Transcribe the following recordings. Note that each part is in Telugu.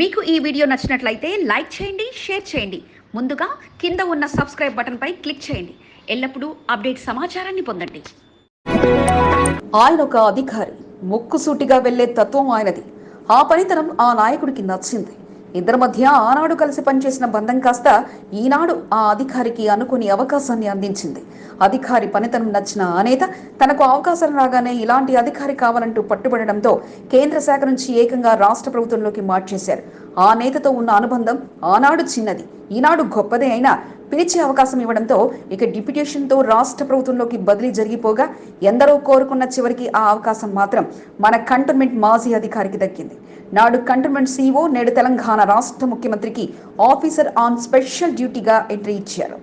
మీకు ఈ వీడియో నచ్చినట్లయితే లైక్ చేయండి షేర్ చేయండి. ముందుగా కింద ఉన్న సబ్స్క్రైబ్ బటన్పై క్లిక్ చేయండి. ఎల్లప్పుడూ అప్డేట్ సమాచారాన్ని పొందండి. ఆయన ఒక అధికారి ముక్కుసూటిగా వెళ్ళే తత్వం ఆయనది. ఆ పనితనం ఆ నాయకుడికి నచ్చింది. ఇద్దరి మధ్య ఆనాడు కలిసి పనిచేసిన బంధం కాస్త ఈనాడు ఆ అధికారికి అనుకుని అవకాశాన్ని అందించింది. అధికారి పనితనం నచ్చిన అనేత తనకు అవకాశం రాగానే ఇలాంటి అధికారి కావాలంటూ పట్టుబడడంతో కేంద్ర శాఖ నుంచి ఏకంగా రాష్ట్ర ప్రభుత్వంలోకి మార్చేశారు. ఆ నేతతో ఉన్న అనుబంధం ఆనాడు చిన్నది ఈనాడు గొప్పదే అయినా పిలిచే అవకాశం ఇవ్వడంతో ఇక డిప్యూటేషన్తో రాష్ట్ర ప్రభుత్వంలోకి బదిలీ జరిగిపోగా ఎందరో కోరుకున్న చివరికి ఆ అవకాశం మాత్రం మన కంటోన్మెంట్ మాజీ అధికారికి దక్కింది. నాడు కంటోన్మెంట్ సీఓ నేడు తెలంగాణ రాష్ట్ర ముఖ్యమంత్రికి ఆఫీసర్ ఆన్ స్పెషల్ డ్యూటీగా ఎంట్రీ ఇచ్చారు.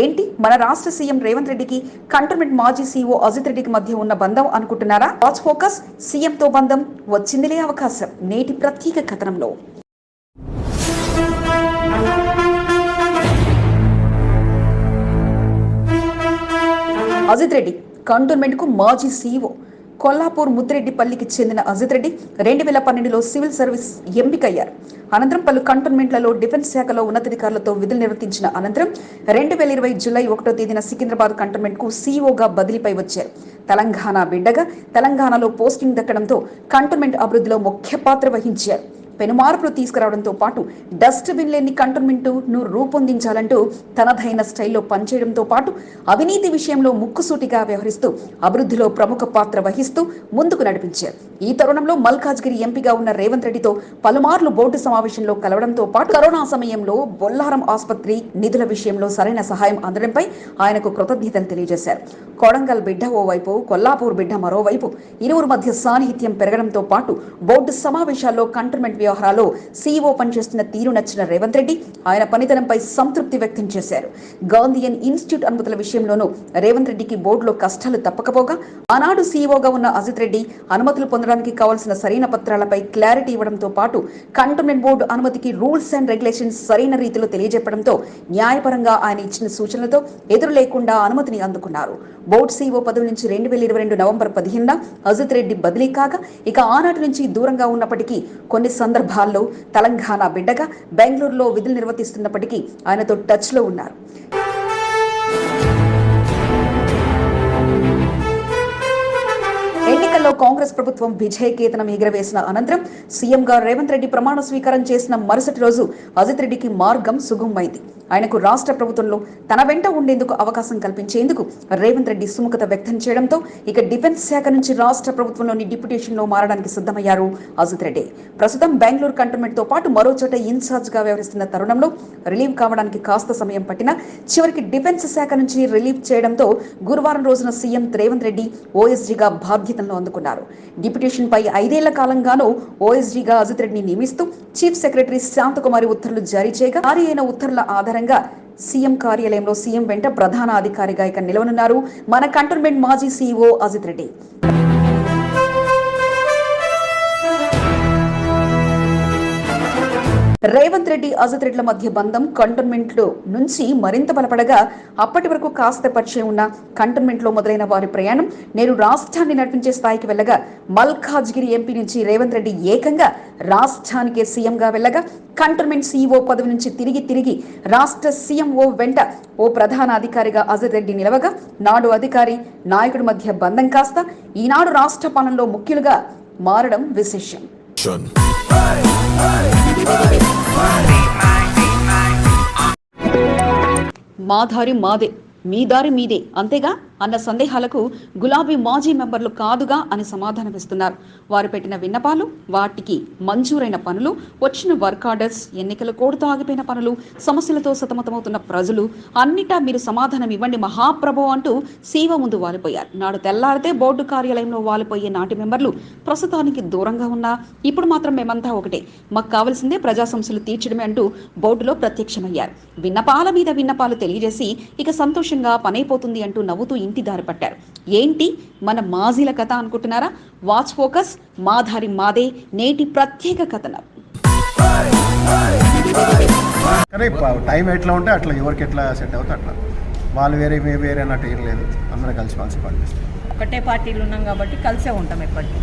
ఏంటి? మన రాష్ట్ర సీఎం రేవంత్ రెడ్డికి కంటోన్మెంట్ మాజీ సీఓ అజిత్ రెడ్డికి మధ్య ఉన్న బంధం అనుకుంటున్నారా? వాచ్ ఫోకస్ సీఎంతో బంధం వచ్చిందిలే అవకాశం నేటి ప్రత్యేక కథనంలో. అజిత్ రెడ్డి కంటోన్మెంట్కు మాజీ సీఈఓ కొల్లాపూర్ ముద్రెడ్డిపల్లికి చెందిన అజిత్ రెడ్డి రెండు వేల పన్నెండులో సివిల్ సర్వీస్ ఎంపికయ్యారు. అనంతరం పలు కంటోన్మెంట్లలో డిఫెన్స్ శాఖలో ఉన్నతాధికారులతో విధులు నిర్వర్తించిన అనంతరం రెండు వేల ఇరవై జూలై ఒకటో తేదీన సికింద్రాబాద్ కంటోన్మెంట్కు సీఈఓగా బదిలీపై వచ్చారు. తెలంగాణ బిడ్డగా తెలంగాణలో పోస్టింగ్ దక్కడంతో కంటోన్మెంట్ అభివృద్ధిలో ముఖ్య పాత్ర వహించారు. పెనుమార్పులు తీసుకురావడంతో పాటు డస్ట్బిన్ లేని కంటోన్మెంట్ను రూపొందించాలంటూ తనదైన స్టైల్లో పనిచేయడంతో పాటు అవినీతి విషయంలో ముక్కుసూటిగా వ్యవహరిస్తూ అభివృద్ధిలో ప్రముఖ పాత్ర వహిస్తూ ముందుకు నడిపించారు. ఈ తరుణంలో మల్కాజ్గిరి ఎంపీగా ఉన్న రేవంత్ రెడ్డితో పలుమార్లు బోర్డు సమావేశంలో కలవడంతో పాటు కరోనా సమయంలో బొల్లారం ఆసుపత్రి నిధుల విషయంలో సరైన సహాయం అందడంపై ఆయనకు కృతజ్ఞతలు తెలియజేశారు. కొడంగల్ బిడ్డ ఓవైపు కొల్లాపూర్ బిడ్డ మరోవైపు ఇరువురు మధ్య సాన్నిహిత్యం పెరగడంతో పాటు బోర్డు సమావేశాల్లో కంటోన్మెంట్ వ్యవహారాల్లో సీఈఓ పనిచేస్తున్న తీరు నచ్చిన రేవంత్ రెడ్డి ఆయన పనితనంపై సంతృప్తి వ్యక్తం చేశారు. గాంధీయన్ ఇన్స్టిట్యూట్ అనుమతుల విషయంలోనూ రేవంత్ రెడ్డికి బోర్డులో కష్టాలు తప్పకపోగా ఆనాడు సీఈఓగా ఉన్న అజిత్ రెడ్డి అనుమతులు పొందడానికి కావాల్సిన సరైన పత్రాలపై క్లారిటీ ఇవ్వడంతో పాటు కంటోన్మెంట్ బోర్డు అనుమతికి రూల్స్ అండ్ రెగ్యులేషన్స్ సరైన రీతిలో తెలియజెప్పడంతో న్యాయపరంగా ఆయన ఇచ్చిన సూచనలతో ఎదురు లేకుండా అనుమతిని అందుకున్నారు. బోర్డు సీఈఓ పదవి నుంచి రెండు వేల ఇరవై రెండు నవంబర్ పదిహేనున అజిత్ రెడ్డి బదిలీ కాగా ఇక ఆనాటి నుంచి దూరంగా ఉన్నప్పటికీ కొన్ని సందర్భాల్లో తెలంగాణ బిడ్డగా బెంగళూరులో విధులు నిర్వర్తిస్తున్నప్పటికీ ఆయనతో టచ్లో ఉన్నారు. కాంగ్రెస్ ప్రభుత్వం విజయ కేతనం ఎగురవేసిన అనంతరం సీఎంగా రేవంత్ రెడ్డి ప్రమాణ స్వీకారం చేసిన మరుసటి రోజు అజిత్ రెడ్డికి మార్గం సుగమమైంది ఆయనకు రాష్ట్ర ప్రభుత్వంలో తన వెంట ఉండేందుకు అవకాశం కల్పించేందుకు రేవంత్ రెడ్డి సుముఖత వ్యక్తం చేయడంతో ఇక డిఫెన్స్ శాఖ నుంచి రాష్ట్ర ప్రభుత్వంలోని డిప్యుటేషన్లో మారడానికి సిద్ధమయ్యారు అజిత్ రెడ్డి. ప్రస్తుతం బెంగళూరు కంటోన్మెంట్తో పాటు మరో చోట ఇన్ఛార్జ్గా వ్యవహరిస్తున్న తరుణంలో రిలీవ్ కావడానికి కాస్త సమయం పట్టినా చివరికి డిఫెన్స్ శాఖ నుంచి రిలీవ్ చేయడంతో గురువారం రోజున సీఎం రేవంత్ రెడ్డి ఓఎస్జీగా బాధ్యతలను అందుకున్నారు. డిప్యూటేషన్ పై ఐదేళ్ళ కాలంగానూ ఓఎస్డీగా అజిత్ రెడ్డిని నియమిస్తూ చీఫ్ సెక్రటరీ శాంతకుమారి ఉత్తర్వులు జారీ చేయగా జారీ అయిన ఉత్తర్వుల ఆధారంగా సీఎం కార్యాలయంలో సీఎం వెంట ప్రధాన అధికారిగా ఇక నిలవనున్నారు మన కంటోన్మెంట్ మాజీ సీఈఓ అజిత్ రెడ్డి. రేవంత్ రెడ్డి అజిత్ రెడ్ల మధ్య బంధం కంటోన్మెంట్లో నుంచి మరింత బలపడగా అప్పటి వరకు కాస్త పరిచయం ఉన్న కంటోన్మెంట్లో మొదలైన వారి ప్రయాణం నేను రాష్ట్రాన్ని నడిపించే స్థాయికి వెళ్ళగా మల్కాజ్గిరి ఎంపీ నుంచి రేవంత్ రెడ్డి ఏకంగా రాష్ట్రానికే సీఎంగా వెళ్ళగా కంటోన్మెంట్ సీఈఓ పదవి నుంచి తిరిగి తిరిగి రాష్ట్ర సీఎంఓ వెంట ఓ ప్రధాన అధికారిగా అజిత్ రెడ్డి నిలవగా నాడు అధికారి నాయకుడి మధ్య బంధం కాస్త ఈనాడు రాష్ట్ర పాలనలో ముఖ్యులుగా మారడం విశేషం. మా దారి మాదే మీ దారి మీదే అంతేగా? అన్న సందేహాలకు గులాబీ మాజీ మెంబర్లు కాదుగా అని సమాధానమిస్తున్నారు వారు పెట్టిన విన్నపాలు వాటికి మంజూరైన పనులు వచ్చిన వర్క్ ఆర్డర్స్ ఎన్నికల కోడ్తో ఆగిపోయిన పనులు సమస్యలతో సతమతమవుతున్న ప్రజలు అన్నిటా మీరు సమాధానం ఇవ్వండి మహాప్రభు అంటూ సీవ ముందు వాలిపోయారు. నాడు తెల్లారితే బోర్డు కార్యాలయంలో వాలిపోయే నాటి మెంబర్లు ప్రస్తుతానికి దూరంగా ఉన్నా ఇప్పుడు మాత్రం మేమంతా ఒకటే. మాకు కావలసిందే ప్రజా సమస్యలు తీర్చడమే అంటూ బోర్డులో ప్రత్యక్షమయ్యారు. విన్నపాల మీద విన్నపాలు తెలియజేసి ఇక సంతోషంగా పనైపోతుంది అంటూ నవ్వుతూ ఇంటి దారి పట్టారు. ఏంటి? మన మాజీల కథ అనుకుంటున్నారా? వాచ్ ఫోకస్ మాధారి మాదే నేటి ప్రత్యేక కథనం. కానీ టైం ఎట్లా ఉంటే అట్లా ఎవరికి ఎట్లా సెట్ అవుతే అట్లా. వాళ్ళు వేరే మేము వేరే అన్నట్టు ఏం లేదు. అందరం కలిసి కలిసి పనిచేస్తాం. ఒకటే పార్టీలు ఉన్నాం కాబట్టి కలిసే ఉంటాం ఎప్పటికీ.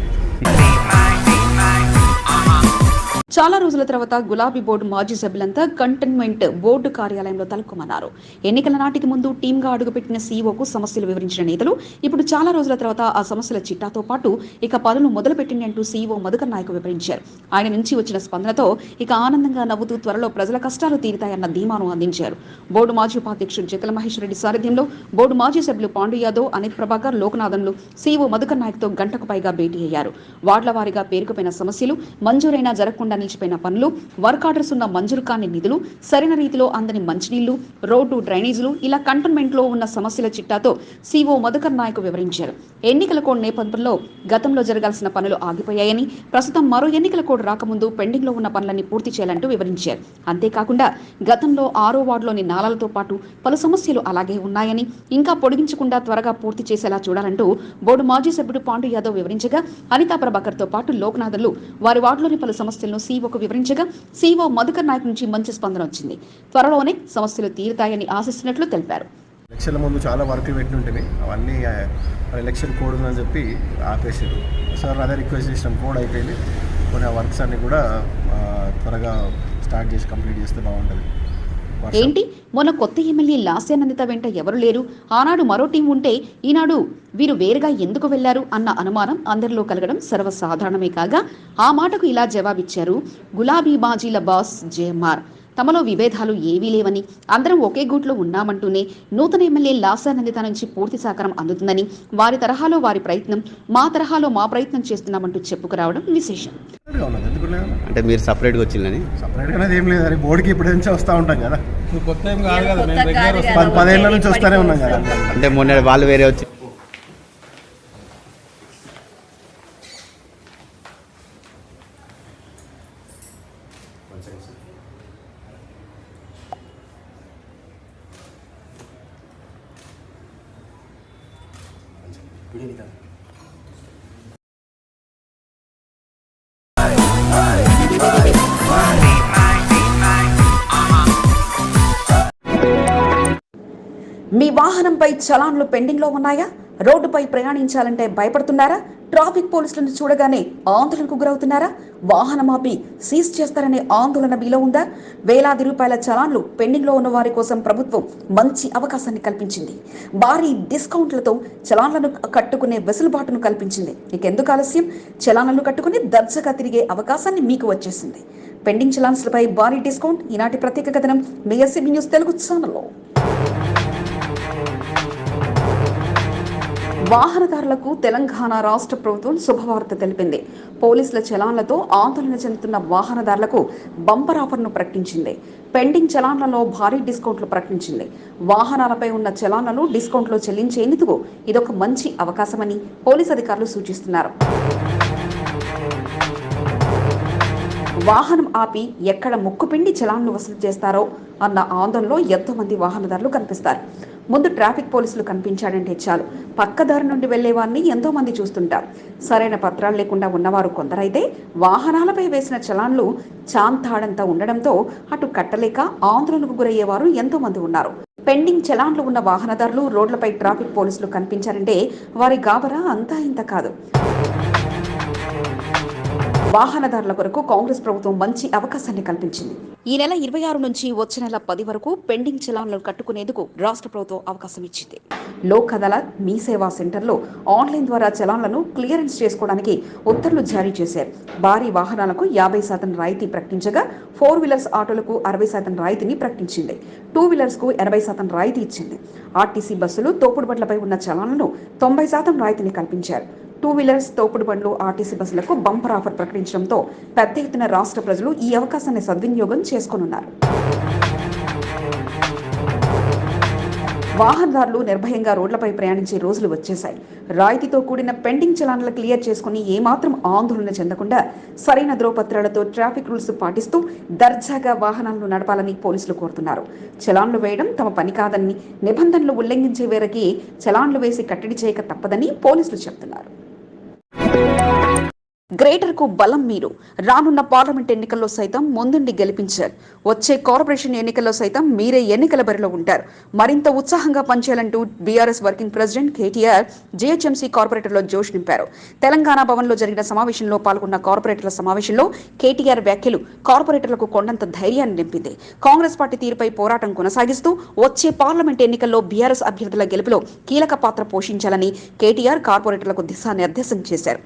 చాలా రోజుల తర్వాత గులాబీ బోర్డు మాజీ సభ్యులంతా కంటైన్మెంట్ బోర్డు కార్యాలయంలో తలక్కుమన్నారు. ఎన్నికల నాటికి ముందు టీంగా అడుగుపెట్టిన సీఈఓకు సమస్యలు వివరించిన నేతలు ఇప్పుడు చాలా రోజుల తర్వాత ఆ సమస్యల చిట్టాతో పాటు ఇక పనులు మొదలుపెట్టింది అంటూ సీఈఓ మధుకర్ నాయక్ వివరించారు. ఆయన నుంచి వచ్చిన స్పందనతో ఇక ఆనందంగా నవ్వుతూ త్వరలో ప్రజల కష్టాలు తీరుతాయన్న ధీమాను అందించారు. బోర్డు మాజీ ఉపాధ్యక్షుడు జకల మహేష్ రెడ్డి సారథ్యంలో బోర్డు మాజీ సభ్యులు పాండు యాదవ్ అనిత్ ప్రభాకర్ లోకనాథన్లు సీఈఓ మధుకర్ నాయక్తో గంటకు పైగా భేటీ అయ్యారు. వార్డుల వారీగా పేరుకుపోయిన సమస్యలు మంజూరైనా జరగకుండా నిలిచిపోయిన పనులు వర్క్ ఆర్డర్స్ ఉన్న మంజూరు కాని నిధులు సరైన రీతిలో అందని మంచినీళ్ళు రోడ్డు డ్రైనేజీలు ఇలా కంటోన్మెంట్లో ఉన్న సమస్యల చిట్టాతో సీఓ మధుకర్ నాయక్ వివరించారు. ఎన్నికల కోడ్ నేపథ్యంలో గతంలో జరగాల్సిన పనులు ఆగిపోయాయని ప్రస్తుతం మరో ఎన్నికల కోడ్ రాకముందు పెండింగ్లో ఉన్న పనులన్నీ పూర్తి చేయాలంటూ వివరించారు. అంతేకాకుండా గతంలో ఆరో వార్డులోని నాలాలతో పాటు పలు సమస్యలు అలాగే ఉన్నాయని ఇంకా పొడిగించకుండా త్వరగా పూర్తి చేసేలా చూడాలంటూ బోర్డు మాజీ సభ్యుడు పాండు యాదవ్ వివరించగా అనితా ప్రభాకర్తో పాటు లోక్నాథన్లు వారి వార్డులోని పలు సమస్యలను సీఓకు వివరించగా సీఓ మధుకర్ నాయక్ నుంచి మంచి స్పందన వచ్చింది. త్వరలోనే సమస్యలు తీరుతాయని ఆశిస్తున్నట్లు తెలిపారు. ఎలక్షన్ల ముందు చాలా వర్క్లు పెట్టి ఉంటేవి అవన్నీ ఎలక్షన్ కోడ్ ఉందని చెప్పి ఆపేసారు సార్ అదే రిక్వెస్ట్ చేసినాం కోడ్ అయిపోయింది. కొన్ని ఆ వర్క్స్ అన్నీ కూడా త్వరగా స్టార్ట్ చేసి కంప్లీట్ చేస్తే బాగుంటుంది. ఏంటి? మొన్న కొత్త ఎమ్మెల్యే లాస్యానందిత వెంట ఎవరు లేరు? ఆనాడు మరో టీం ఉంటే ఈనాడు వీరు వేరుగా ఎందుకు వెళ్ళారు అన్న అనుమానం అందరిలో కలగడం సర్వసాధారణమే కాగా ఆ మాటకు ఇలా జవాబిచ్చారు. గులాబీ బాజీల బాస్ జేఎంఆర్ తమలో విభేదాలు ఏవీ లేవని. అందరం ఒకే గూట్లో ఉన్నామంటూనే నూతన ఎమ్మెల్యే లాసానందిత నుంచి పూర్తి సహకారం అందుతుందని వారి తరహాలో వారి ప్రయత్నం మా తరహాలో మా ప్రయత్నం చేస్తున్నామంటూ చెప్పుకురావడం విశేషం. లేదు అంటే మీరు సపరేట్గా వచ్చిందని సపరేట్గా ఏం లేదు అది బోర్డుకి ఇప్పుడు నుంచి వస్తూ ఉంటాం కదా. నువ్వు కొత్త ఏం కాదు కదా పదేళ్ళ నుంచి వస్తూనే ఉన్నాం కదా. అంటే మొన్న వాళ్ళు వేరే వచ్చి వాహనంపై చలాన్లు పెండింగ్లో ఉన్నాయా? రోడ్డుపై ప్రయాణించాలంటే భయపడుతున్నారా? ట్రాఫిక్ పోలీసులను చూడగానే ఆందోళనకు గురవుతున్నారా? వాహనం ఆపి సీజ్ చేస్తారనే ఆందోళన మీలో ఉందా? వేలాది రూపాయల చలాన్లు పెండింగ్లో ఉన్న వారి కోసం ప్రభుత్వం మంచి అవకాశాన్ని కల్పించింది. భారీ డిస్కౌంట్లతో చలాన్లను కట్టుకునే వెసులుబాటును కల్పించింది. నీకెందుకు ఆలస్యం? చలాన్లను కట్టుకుని దర్జగా తిరిగే అవకాశాన్ని మీకు వచ్చేసింది. పెండింగ్ చలాన్స్లపై భారీ డిస్కౌంట్ ఈనాటి ప్రత్యేక కథనం మీ ఎస్సీబీ న్యూస్ తెలుగు ఛానల్లో. వాహనదారులకు తెలంగాణ రాష్ట్ర ప్రభుత్వం శుభవార్త తెలిపింది. పోలీసుల చలాన్లతో ఆందోళన చెందుతున్న వాహనదారులకు బంపర్ ఆఫర్ను ప్రకటించింది. పెండింగ్ చలాన్లలో భారీ డిస్కౌంట్లు ప్రకటించింది. వాహనాలపై ఉన్న చలాన్లను డిస్కౌంట్లో చెల్లించేందుకు ఇదొక మంచి అవకాశమని పోలీస్ అధికారులు సూచిస్తున్నారు. వాహనం ఆపి ఎక్కడ ముక్కుపిండి చలాన్లు వసూలు చేస్తారో అన్న ఆందోళనలో ఎంతో మంది వాహనదారులు కనిపిస్తారు. ముందు ట్రాఫిక్ పోలీసులు కనిపించాడంటే చాలు. పక్కదారి నుండి వెళ్ళే వారిని ఎంతో మంది చూస్తుంటారు. సరైన పత్రాలు లేకుండా ఉన్నవారు కొందరైతే వాహనాలపై వేసిన చలాన్లు చాంతాడంతా ఉండడంతో అటు కట్టలేక ఆందోళనకు గురయ్యేవారు ఎంతో మంది ఉన్నారు. పెండింగ్ చలాన్లు ఉన్న వాహనదారులు రోడ్లపై ట్రాఫిక్ పోలీసులు కనిపించారంటే వారి గాబరా అంతా ఇంత కాదు. వాహనదారుల కొరకు కాంగ్రెస్ ప్రభుత్వం మంచి అవకాశాన్ని కల్పించింది. ఈ నెల ఇరవై ఆరు నుంచి వచ్చే నెల పది వరకు పెండింగ్ చలాన్లను కట్టుకునేందుకు రాష్ట్ర ప్రభుత్వం అవకాశం ఇచ్చింది. లోక్ అదాలత్ మీ సేవా సెంటర్లో ఆన్లైన్ ద్వారా చలాన్లను క్లియరెన్స్ చేసుకోవడానికి ఉత్తర్వులు జారీ చేశారు. భారీ వాహనాలకు యాభై శాతం రాయితీ ప్రకటించగా ఫోర్ వీలర్స్ ఆటోలకు అరవై శాతం రాయితీని ప్రకటించింది. టూ వీలర్స్కు ఎనభై శాతం రాయితీ ఇచ్చింది. ఆర్టీసీ బస్సులు తోపుడు బండ్లపై ఉన్న చలాన్లను తొంభై శాతం రాయితీని కల్పించారు. టూ వీలర్స్ తోపుడు బండ్లు ఆర్టీసీ బస్సులకు బంపర్ ఆఫర్ ప్రకటించడంతో పెద్ద ఎత్తున రాష్ట్ర ప్రజలు ఈ అవకాశాన్ని సద్వినియోగం చేసుకోనున్నారు. వాహనదారులు నిర్భయంగా రోడ్లపై ప్రయాణించే రోజులు వచ్చేశాయి. రాయితీతో కూడిన పెండింగ్ చలాన్లు క్లియర్ చేసుకుని ఏమాత్రం ఆందోళన చెందకుండా సరైన ధ్రువపత్రాలతో ట్రాఫిక్ రూల్స్ పాటిస్తూ దర్జాగా వాహనాలను నడపాలని పోలీసులు కోరుతున్నారు. చలాన్లు వేయడం తమ పని కాదని నిబంధనలు ఉల్లంఘించే వేరకి చలాన్లు వేసి కట్టడి చేయక తప్పదని పోలీసులు చెబుతున్నారు Música గ్రేటర్కు బలం మీరు. రానున్న పార్లమెంట్ ఎన్నికల్లో సైతం ముందుండి గెలిపించారు. వచ్చే కార్పొరేషన్ ఎన్నికల్లో సైతం మీరే ఎన్నికల బరిలో ఉంటారు. మరింత ఉత్సాహంగా పనిచేయాలంటూ BRS working president KTR GHMC కార్పొరేటర్లో జోష్ నింపారు. తెలంగాణ భవన్లో జరిగిన సమావేశంలో పాల్గొన్న కార్పొరేటర్ల సమావేశంలో కేటీఆర్ వ్యాఖ్యలు కార్పొరేటర్లకు కొండంత ధైర్యాన్ని నింపింది. కాంగ్రెస్ పార్టీ తీరుపై పోరాటం కొనసాగిస్తూ వచ్చే పార్లమెంట్ ఎన్నికల్లో బీఆర్ఎస్ అభ్యర్థుల గెలుపులో కీలక పాత్ర పోషించాలని కేటీఆర్ కార్పొరేటర్లకు దిశానిర్దేశం చేశారు.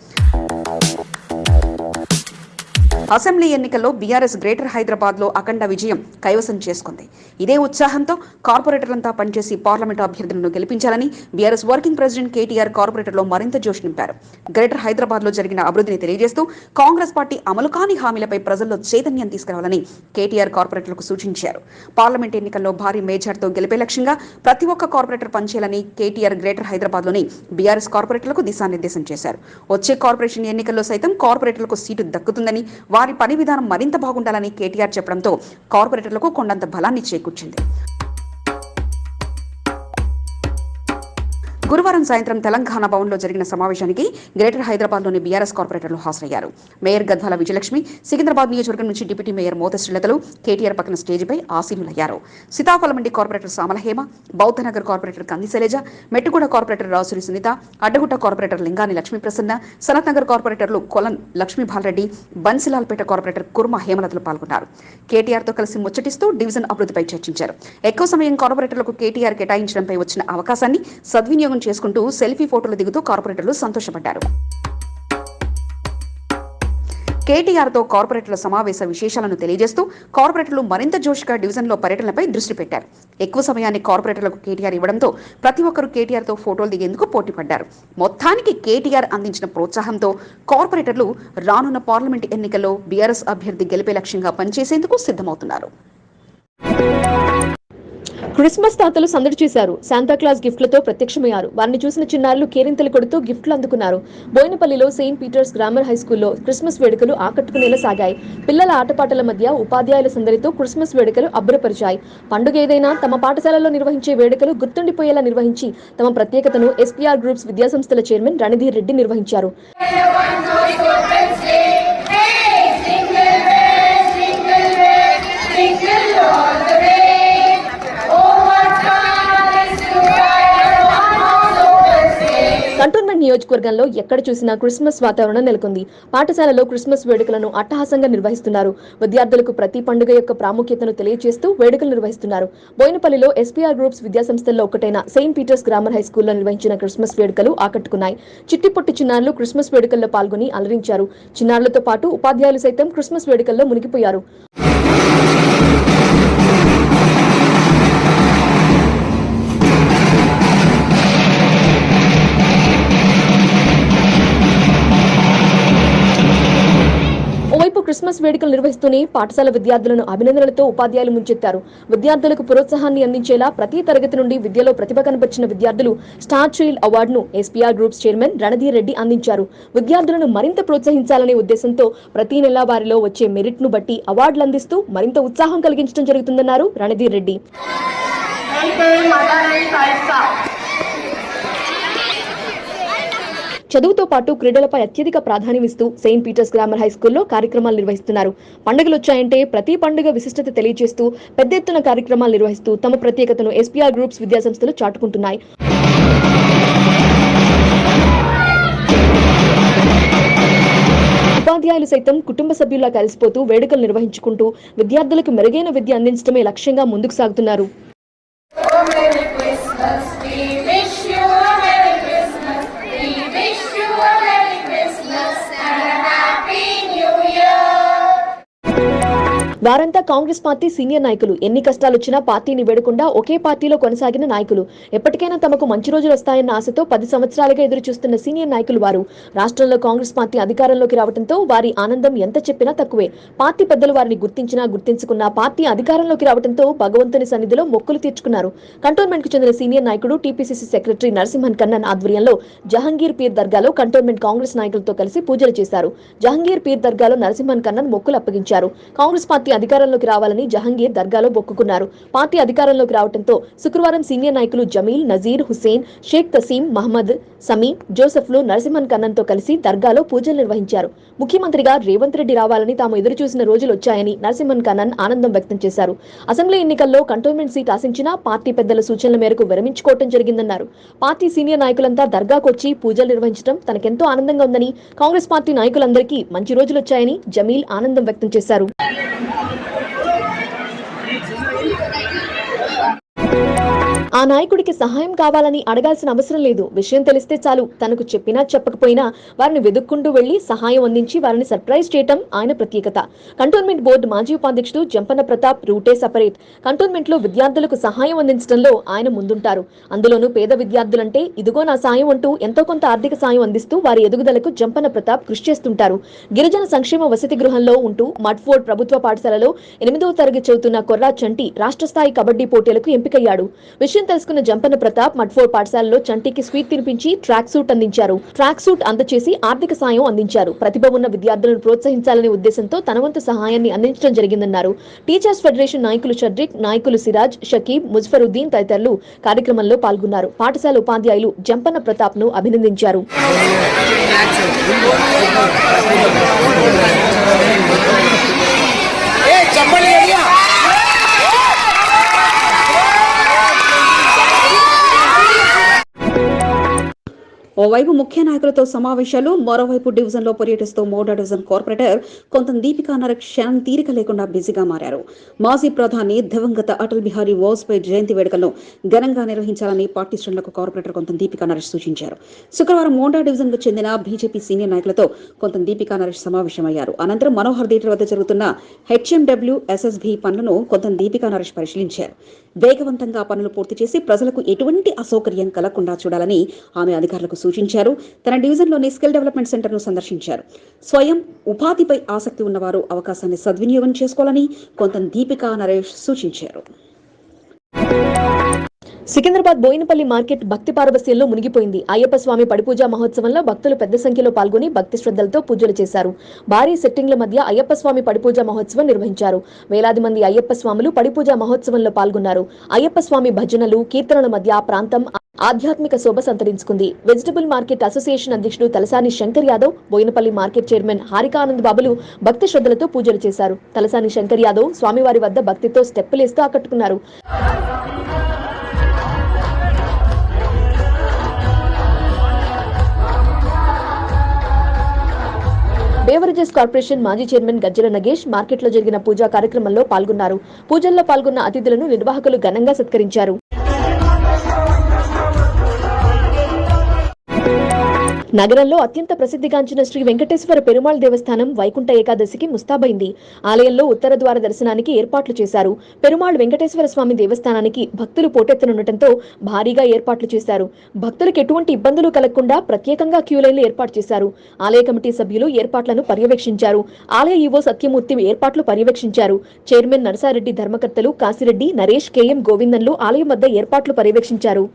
అసెంబ్లీ ఎన్నికల్లో బీఆర్ఎస్ గ్రేటర్ హైదరాబాద్లో అఖండ విజయం కైవసం చేసుకుంది. ఇదే ఉత్సాహంతో కార్పొరేటర్లంతా పనిచేసి పార్లమెంటు అభ్యర్థులను గెలిపించాలని బీఆర్ఎస్ వర్కింగ్ ప్రెసిడెంట్ కేటీఆర్ కార్పొరేటర్లో మరింత జోష్ నింపారు గ్రేటర్ హైదరాబాద్లో జరిగిన అభివృద్ధిని తెలియజేస్తూ కాంగ్రెస్ పార్టీ అమలు కాని హామీలపై ప్రజల్లో చైతన్యం తీసుకురావాలని కేటీఆర్ కార్పొరేటర్లకు సూచించారు. పార్లమెంట్ ఎన్నికల్లో భారీ మేజార్తో గెలిపే లక్ష్యంగా ప్రతి ఒక్క కార్పొరేటర్ పనిచేయాలని కేటీఆర్ గ్రేటర్ హైదరాబాద్లోని బీఆర్ఎస్ కార్పొరేటర్లకు దిశానిర్దేశం చేశారు. వచ్చే కార్పొరేషన్ ఎన్నికల్లో సైతం కార్పొరేటర్లకు సీటు దక్కుతుందని వారి పని విధానం మరింత బాగుండాలని కేటీఆర్ చెప్పడంతో కార్పొరేటర్లకు కొండంత బలాన్ని చేకూర్చింది. గురువారం సాయంత్రం తెలంగాణ భవన్లో జరిగిన సమావేశానికి గ్రేటర్ హైదరాబాద్లోని బీఆర్ఎస్ కార్పొరేటర్లు హాజరయ్యారు. మేయర్ గద్వాల విజయలక్ష్మి సికింద్రాబాద్ నియోజకవర్గం నుంచి డిప్యూటీ మేయర్ మోతశ్రీలతలు కేటీఆర్ పక్కన స్టేజ్పై ఆసీనులయ్యారు. Seethaphalmandi corporator Samalahema Bouddhanagar corporator Kandi Shailaja Mettuguda corporator Rasuri Sunitha Addagutta corporator Lingani Lakshmi Prasanna Sanath Nagar కార్పొరేటర్లు కొలన్ లక్ష్మీ బాలరెడ్డి బన్సిలాల్పేట కార్పొరేటర్ కుర్మ హేమలతలు పాల్గొన్నారు. కేటీఆర్తో కలిసి ముచ్చటిస్తూ డివిజన్ అభివృద్ధిపై చర్చించారు. ఎక్కువ సమయం కార్పొరేటర్లకు కేటీఆర్ కేటాయించడంపై వచ్చిన అవకాశాన్ని సద్వినియోగం చేసుకుంటూ సెల్ఫీ ఫోటోలు దిగుతూ కార్పొరేటర్లు సంతోషపడ్డారు. కేటీఆర్తో కార్పొరేటర్ల సమావేశ విశేషాలను తెలియజేస్తూ కార్పొరేటర్లు మరింత జోష్గా డివిజన్లో పర్యటనపై దృష్టి పెట్టారు. ఎక్కువ సమయాన్ని కార్పొరేటర్లకు కేటీఆర్ ఇవ్వడంతో ప్రతి ఒక్కరూ కేటీఆర్తో ఫోటోలు దిగేందుకు పోటీపడ్డారు. మొత్తానికి కేటీఆర్ అందించిన ప్రోత్సాహంతో కార్పొరేటర్లు రానున్న పార్లమెంట్ ఎన్నికల్లో బీఆర్ఎస్ అభ్యర్థి గెలిపే లక్ష్యంగా పనిచేసేందుకు సిద్ధమవుతున్నారు. క్రిస్మస్ తాతలు సందడి చేశారు. శాంతాక్లాస్ గిఫ్ట్లతో ప్రత్యక్షమయ్యారు. వారిని చూసిన చిన్నారులు కేరింతలు కొడుతూ గిఫ్ట్లు అందుకున్నారు. బోయినపల్లిలో సెయింట్ పీటర్స్ గ్రామర్ హై స్కూల్లో క్రిస్మస్ వేడుకలు ఆకట్టుకునేలా సాగాయి. పిల్లల ఆటపాటల మధ్య ఉపాధ్యాయుల సందడితో క్రిస్మస్ వేడుకలు అబ్బురపరిచాయి. పండుగ ఏదైనా తమ పాఠశాలలో నిర్వహించే వేడుకలు గుర్తుండిపోయేలా నిర్వహించి తమ ప్రత్యేకతను ఎస్పీఆర్ గ్రూప్స్ విద్యాసంస్థల చైర్మన్ రణధీర్ రెడ్డి నిర్వహించారు. నియోజకవర్గంలో ఎక్కడ చూసినా క్రిస్మస్ వాతావరణం నెలకొంది. పాఠశాలలో క్రిస్మస్ వేడుకలను అట్టహాసంగా నిర్వహిస్తున్నారు. విద్యార్థులకు ప్రతి పండుగ యొక్క ప్రాముఖ్యతను తెలియజేస్తూ వేడుకలు నిర్వహిస్తున్నారు. బోయినపల్లిలో ఎస్పీఆర్ గ్రూప్స్ విద్యాసంస్థల్లో ఒకటైన సెయింట్ పీటర్స్ గ్రామర్ హై స్కూల్లో నిర్వహించిన క్రిస్మస్ వేడుకలు ఆకట్టుకున్నాయి. చిట్టిపొట్టి చిన్నారులు క్రిస్మస్ వేడుకల్లో పాల్గొని అలరించారు. చిన్నారులతో పాటు ఉపాధ్యాయులు సైతం క్రిస్మస్ వేడుకల్లో మునిగిపోయారు. క్రిస్మస్ వేడుకలు నిర్వహిస్తూనే పాఠశాల విద్యార్థులను అభినందనలతో ఉపాధ్యాయులు ముంచెత్తారు. విద్యార్థులకు ప్రోత్సాహాన్ని అందించేలా ప్రతి తరగతి నుండి విద్యలో ప్రతిభ కనబర్చిన విద్యార్థులు స్టార్ చైల్డ్ అవార్డును SPR groups chairman Randhir Reddy అందించారు. విద్యార్థులను మరింత ప్రోత్సహించాలనే ఉద్దేశంతో ప్రతి నెలా వారిలో వచ్చే మెరిట్ను బట్టి అవార్డులు అందిస్తూ మరింత ఉత్సాహం కలిగించడం జరుగుతుందన్నారు రణధీర్ రెడ్డి. చదువుతో పాటు క్రీడలపై అత్యధిక ప్రాధాన్యమిస్తూ సెయింట్ పీటర్స్ గ్రామర్ హై స్కూల్లో కార్యక్రమాలు నిర్వహిస్తున్నారు. పండుగలు వచ్చాయంటే ప్రతి పండుగ విశిష్టత తెలియజేస్తూ పెద్ద ఎత్తున కార్యక్రమాలు నిర్వహిస్తూ తమ ప్రత్యేకతను ఎస్పీఆర్ గ్రూప్స్ విద్యాసంస్థలు చాటుకుంటున్నాయి. ఉపాధ్యాయులు సైతం కుటుంబ సభ్యుల్లా కలిసిపోతూ వేడుకలు నిర్వహించుకుంటూ విద్యార్థులకు మెరుగైన విద్య అందించడమే లక్ష్యంగా ముందుకు సాగుతున్నారు. వారంతా కాంగ్రెస్ పార్టీ సీనియర్ నాయకులు. ఎన్ని కష్టాలు వచ్చినా పార్టీని వేడకుండా ఒకే పార్టీలో కొనసాగిన నాయకులు. ఎప్పటికైనా తమకు మంచి రోజులు వస్తాయన్న ఆశతో పది సంవత్సరాలుగా ఎదురు చూస్తున్న సీనియర్ నాయకులు వారు. రాష్ట్రంలో కాంగ్రెస్ పార్టీ అధికారంలోకి రావడంతో వారి ఆనందం ఎంత చెప్పినా తక్కువే. పార్టీ పెద్దలు వారిని గుర్తించినా గుర్తించుకున్నా పార్టీ అధికారంలోకి రావడంతో భగవంతుని సన్నిధిలో మొక్కులు తీర్చుకున్నారు. కంటోన్మెంట్కు చెందిన సీనియర్ నాయకుడు టీపీసీసీ సెక్రటరీ నరసింహన్ కన్నన్ ఆధ్వర్యంలో జహంగీర్ పీర్ దర్గాలో కంటోన్మెంట్ కాంగ్రెస్ నాయకులతో కలిసి పూజలు చేశారు. జహంగీర్ పీర్ దర్గాలో నరసింహన్ కన్నన్ మొక్కులు అప్పగించారు. కాంగ్రెస్ పార్టీ అధికారంలోకి రావాలని జహంగీర్ దర్గాలో బొక్కుకున్నారు పార్టీ అధికారంలోకి రావడంతో శుక్రవారం సీనియర్ నాయకులు జమీల్ నజీర్ హుసేన్ షేక్ తసీం మహమ్మద్ సమీం జోసెఫ్లు నరసింహన్ కన్నన్తో కలిసి దర్గాలో పూజలు నిర్వహించారు. ముఖ్యమంత్రిగా రేవంత్ రెడ్డి రావాలని తాము ఎదురుచూసిన రోజులు వచ్చాయని నరసింహన్ కన్నన్ ఆనందం వ్యక్తం చేశారు. అసెంబ్లీ ఎన్నికల్లో కంటోన్మెంట్ సీట్ ఆశించినా పార్టీ పెద్దల సూచనల మేరకు విరమించుకోవటం జరిగిందన్నారు. పార్టీ సీనియర్ నాయకులంతా దర్గాకొచ్చి పూజలు నిర్వహించడం తనకెంతో ఆనందంగా ఉందని కాంగ్రెస్ పార్టీ నాయకులందరికీ మంచి రోజులు వచ్చాయని జమీల్ ఆనందం వ్యక్తం చేశారు. Thank you. ఆ నాయకుడికి సహాయం కావాలని అడగాల్సిన అవసరం లేదు. విషయం తెలిస్తే చాలు. తనకు చెప్పినా చెప్పకపోయినా వారిని వెదుక్కుంటూ వెళ్ళి సహాయం అందించి వారిని సర్ప్రైజ్ చేయటం ఆయన ప్రత్యేకత. కంటోన్మెంట్ బోర్డు మాజీ ఉపాధ్యక్షుడు జంపన్న ప్రతాప్ రూటే సపరేట్. కంటోన్మెంట్లో విద్యార్థులకు సహాయం అందించడంలో ఆయన ముందుంటారు. అందులోనూ పేద విద్యార్థులంటే ఇదిగో నా సాయం అంటూ ఎంతో కొంత ఆర్థిక సాయం అందిస్తూ వారి ఎదుగుదలకు జంపన్న ప్రతాప్ కృషి చేస్తుంటారు. గిరిజన సంక్షేమ వసతి గృహంలో ఉంటూ మడ్ఫోర్డ్ ప్రభుత్వ పాఠశాలలో ఎనిమిదవ తరగతి చదువుతున్న కొర్రా చంటి రాష్ట్ర స్థాయి కబడ్డీ పోటీలకు ఎంపికయ్యాడు. విషయం తెలుసుకున్న జంపన్న ప్రతాప్ మట్ఫోర్ పాఠశాలలో చంటికి స్వీట్ తినిపించి ట్రాక్ సూట్ అందించారు. ట్రాక్ సూట్ అందచేసి ఆర్థిక సాయం అందించారు. ప్రతిభ ఉన్న విద్యార్థులను ప్రోత్సహించాలనే ఉద్దేశంతో తనవంతు సహాయాన్ని అందించడం జరిగిందన్నారు. టీచర్స్ ఫెడరేషన్ నాయకులు షడ్రిక్ నాయకులు సిరాజ్ షకీబ్ ముజఫరుద్దీన్ తదితరులు కార్యక్రమంలో పాల్గొన్నారు. పాఠశాల ఉపాధ్యాయులు జంపన్న ప్రతాప్ను అభినందించారు ఓవైపు ముఖ్య నాయకులతో సమావేశాలు మరోవైపు డివిజన్లో పర్యటిస్తూ మోడా డివిజన్ కార్పొరేటర్ కొంత దీపికా నర క్షణం తీరిక లేకుండా బిజీగా మారారు. మాజీ ప్రధాని దివంగత అటల్ బిహారీ వాజ్పేయి జయంతి వేడుకలను ఘనంగా నిర్వహించాలని పార్టీ శ్రేణులకు కార్పొరేటర్ కొంత దీపికా నరేష్ సూచించారు. శుక్రవారం మోండా డివిజన్కు చెందిన బీజేపీ సీనియర్ నాయకులతో కొంత దీపికా నరేష్ సమావేశమయ్యారు. అనంతరం మనోహర్ థియేటర్ వద్ద జరుగుతున్న హెచ్ఎండబ్ల్యూ ఎస్ఎస్బి పనులను కొంత దీపికా నరేష్ పరిశీలించారు. వేగవంతంగా పనులు పూర్తి చేసి ప్రజలకు ఎటువంటి అసౌకర్యం కలగకుండా చూడాలని ఆమె అధికారులకు సూచించారు. తన డివిజన్లోని స్కిల్ డెవలప్మెంట్ సెంటర్ను సందర్శించారు. స్వయం ఉపాధిపై ఆసక్తి ఉన్నవారు అవకాశాన్ని సద్వినియోగం చేసుకోవాలని కొంత దీపికా నరేష్ సూచించారు. సికింద్రాబాద్ బోయినపల్లి మార్కెట్ భక్తి పారవస్యంలో మునిగిపోయింది. అయ్యప్ప స్వామి పడిపూజా మహోత్సవంలో భక్తులు పెద్ద సంఖ్యలో పాల్గొని భక్తి శ్రద్ధలతో పూజలు చేశారు. భారీ సెట్టింగ్ల మధ్య అయ్యప్ప స్వామి పడిపూజా మహోత్సవం నిర్వహించారు. వేలాది మంది అయ్యప్ప స్వాములు పడిపూజా మహోత్సవంలో పాల్గొన్నారు. అయ్యప్ప స్వామి భజనలు కీర్తనల మధ్య ఆ ప్రాంతం ఆధ్యాత్మిక శోభ సంతరించుకుంది. వెజిటబుల్ మార్కెట్ అసోసియేషన్ అధ్యక్షుడు తలసాని శంకర్ యాదవ్ బోయినపల్లి మార్కెట్ చైర్మన్ హారికానంద్ బాబులు భక్తి శ్రద్ధలతో పూజలు చేశారు. తలసాని శంకర్ యాదవ్ స్వామివారి వద్ద భక్తితో స్టెప్పులేస్తూ ఆకట్టుకున్నారు. బేవరేజెస్ కార్పొరేషన్ మాజీ చైర్మన్ గజ్జల నగేష్ మార్కెట్లో జరిగిన పూజా కార్యక్రమంలో పాల్గొన్నారు. పూజల్లో పాల్గొన్న అతిథులను నిర్వాహకులు ఘనంగా సత్కరించారు. నగరంలో అత్యంత ప్రసిద్ధిగాంచిన శ్రీ వెంకటేశ్వర పెరుమాళ్ దేవస్థానం వైకుంఠ ఏకాదశికి ముస్తాబైంది. ఆలయంలో ఉత్తర ద్వార దర్శనానికి ఏర్పాట్లు చేశారు. పెరుమాళ్ వెంకటేశ్వర స్వామి దేవస్థానానికి భక్తులు పోటెత్తనుండటంతో భారీగా ఏర్పాట్లు చేశారు. భక్తులకు ఎటువంటి ఇబ్బందులు కలగకుండా ప్రత్యేకంగా క్యూ లైన్లు ఏర్పాటు చేశారు. ఆలయ కమిటీ సభ్యులు ఏర్పాట్లను పర్యవేక్షించారు. ఆలయ ఈవో సత్యమూర్తి ఏర్పాట్లు పర్యవేక్షించారు. చైర్మన్ నరసారెడ్డి ధర్మకర్తలు కాసిరెడ్డి నరేష్ కేఎం గోవిందన్లు ఆలయం వద్ద ఏర్పాట్లు పర్యవేక్షించారు.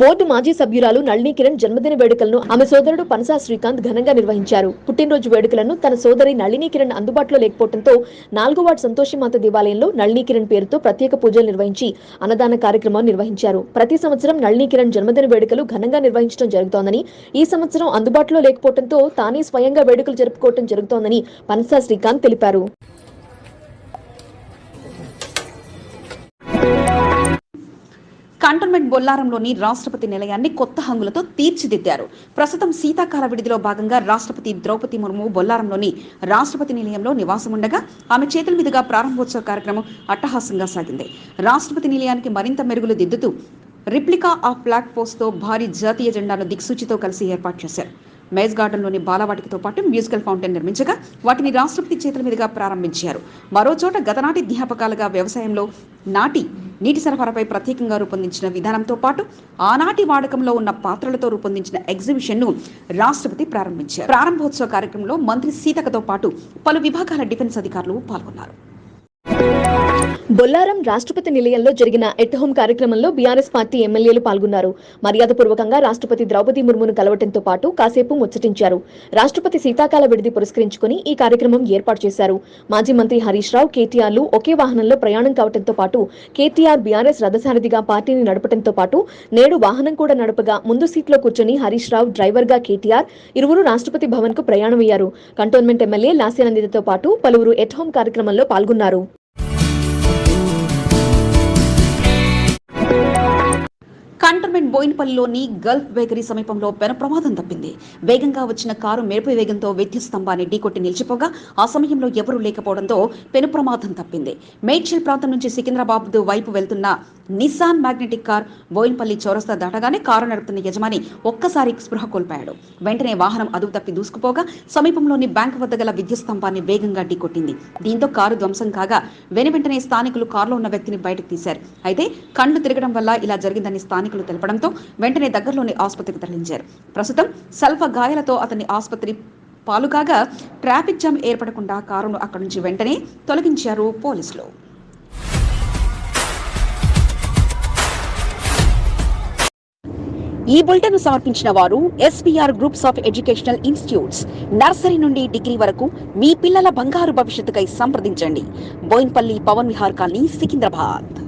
బోర్డు మాజీ సభ్యురాలు నళిని కిరణ్ జన్మదిన వేడుకలను ఆమె సోదరుడు పనసా శ్రీకాంత్ ఘనంగా నిర్వహించారు. పుట్టినరోజు వేడుకలను తన సోదరి నళిని కిరణ్ అందుబాటులో లేకపోవడంతో నాలుగో వార్డు సంతోషిమాత దేవాలయంలో నళిని కిరణ్ పేరుతో ప్రత్యేక పూజలు నిర్వహించి అన్నదాన కార్యక్రమం నిర్వహించారు. ప్రతి సంవత్సరం నళిని కిరణ్ జన్మదిన వేడుకలు ఘనంగా నిర్వహించడం జరుగుతోందని ఈ సంవత్సరం అందుబాటులో లేకపోవడంతో తానే స్వయంగా వేడుకలు జరుపుకోవడం జరుగుతోందని పనసా శ్రీకాంత్ తెలిపారు. కంటోన్మెంట్ బొల్లారంలోని రాష్ట్రపతి నిలయాన్ని కొత్త హంగులతో తీర్చిదిద్దారు. ప్రస్తుతం శీతాకాల విడిదిలో భాగంగా రాష్ట్రపతి ద్రౌపది ముర్ము బొల్లారంలోని రాష్ట్రపతి నిలయంలో నివాసం ఉండగా ఆమె చేతుల మీదుగా ప్రారంభోత్సవ కార్యక్రమం అట్టహాసంగా సాగింది. రాష్ట్రపతి నిలయానికి మరింత మెరుగులు దిద్దుతూ రిప్లికా ఆఫ్ ఫ్లాగ్ పోస్ట్తో భారీ జాతీయ జెండాను దిక్సూచితో కలిసి ఏర్పాటు చేశారు. మేజ్ గార్డెన్లోని బాలవాటికతో పాటు మ్యూజికల్ ఫౌంటైన్ నిర్మించగా వాటిని రాష్ట్రపతి చేతుల మీదుగా ప్రారంభించారు. మరోచోట గతనాటి జ్ఞాపకాలుగా వ్యవసాయంలో నాటి నీటి సరఫరాపై ప్రత్యేకంగా రూపొందించిన విధానంతో పాటు ఆనాటి వాడకంలో ఉన్న పాత్రలతో రూపొందించిన ఎగ్జిబిషన్ను రాష్ట్రపతి ప్రారంభించారు. ప్రారంభోత్సవ కార్యక్రమంలో మంత్రి సీతకతో పాటు పలు విభాగాల డిఫెన్స్ అధికారులు పాల్గొన్నారు. బొల్లారం రాష్ట్రపతి నిలయంలో జరిగిన ఎట్ హోమ్ కార్యక్రమంలో బీఆర్ఎస్ పార్టీ ఎమ్మెల్యేలు పాల్గొన్నారు. మర్యాదపూర్వకంగా రాష్ట్రపతి ద్రౌపది ముర్మును కలవటంతో పాటు కాసేపు ముచ్చటించారు. రాష్ట్రపతి శీతాకాల విడిది పురస్కరించుకుని ఈ కార్యక్రమం ఏర్పాటు చేశారు. మాజీ మంత్రి హరీష్ రావు కేటీఆర్లు ఒకే వాహనంలో ప్రయాణం కావడంతో పాటు కేటీఆర్ బీఆర్ఎస్ రథసారథిగా పార్టీని నడపడంతో పాటు నేడు వాహనం కూడా నడపగా ముందు సీట్లో కూర్చొని హరీష్ రావు డ్రైవర్గా కేటీఆర్ ఇరువురు రాష్ట్రపతి భవన్కు ప్రయాణమయ్యారు. కంటోన్మెంట్ ఎమ్మెల్యే లాస్యానందితతో పాటు పలువురు ఎట్ హోమ్ కార్యక్రమంలో పాల్గొన్నారు. కంటోన్మెంట్ బోయినపల్లిలోని గల్ఫ్ బేకరీ సమీపంలో పెను ప్రమాదం తప్పింది. వేగంగా వచ్చిన కారు మెరుపు వేగంతో విద్యుత్ స్తంభాన్ని ఢీకొట్టి నిలిచిపోగా ఆ సమయంలో ఎవరూ లేకపోవడంతో పెను ప్రమాదం తప్పింది. మేడ్చల్ ప్రాంతం నుంచి సికింద్రాబాద్ వైపు వెళ్తున్న నిస్సాన్ మ్యాగ్నెటిక్ కార్ బోయినపల్లి చౌరస్తా దాటగానే కారు నడుపుతున్న యజమాని ఒక్కసారి స్పృహ కోల్పోయాడు. వెంటనే వాహనం అదుపు తప్పి దూసుకుపోగా సమీపంలోని బ్యాంకు వద్ద గల విద్యుత్ స్తంభాన్ని వేగంగా ఢీకొట్టింది. దీంతో కారు ధ్వంసం కాగా వెను వెంటనే స్థానికులు కారులో ఉన్న వ్యక్తిని బయటకు తీశారు. అయితే కండ్లు తిరగడం వల్ల ఇలా జరిగిందని స్థానికులు తెలపడంతో వెంటనే దగ్గరలోని ఆసుపత్రికి తరలించారు. ప్రస్తుతం స్వల్ప గాయాలతో అతన్ని ఆసుపత్రి పాలుకాగా ట్రాఫిక్ జామ్ ఏర్పడకుండా కారును అక్కడి నుంచి వెంటనే తొలగించారు పోలీసులు. ఈ బులెటిన్ సమర్పించిన వారు SPR groups of educational institutes. Nursery నుండి డిగ్రీ వరకు మీ పిల్లల బంగారు భవిష్యత్తుకై సంప్రదించండి. బోయిన్పల్లి పవన్ విహార్ కాలనీ సికింద్రాబాద్.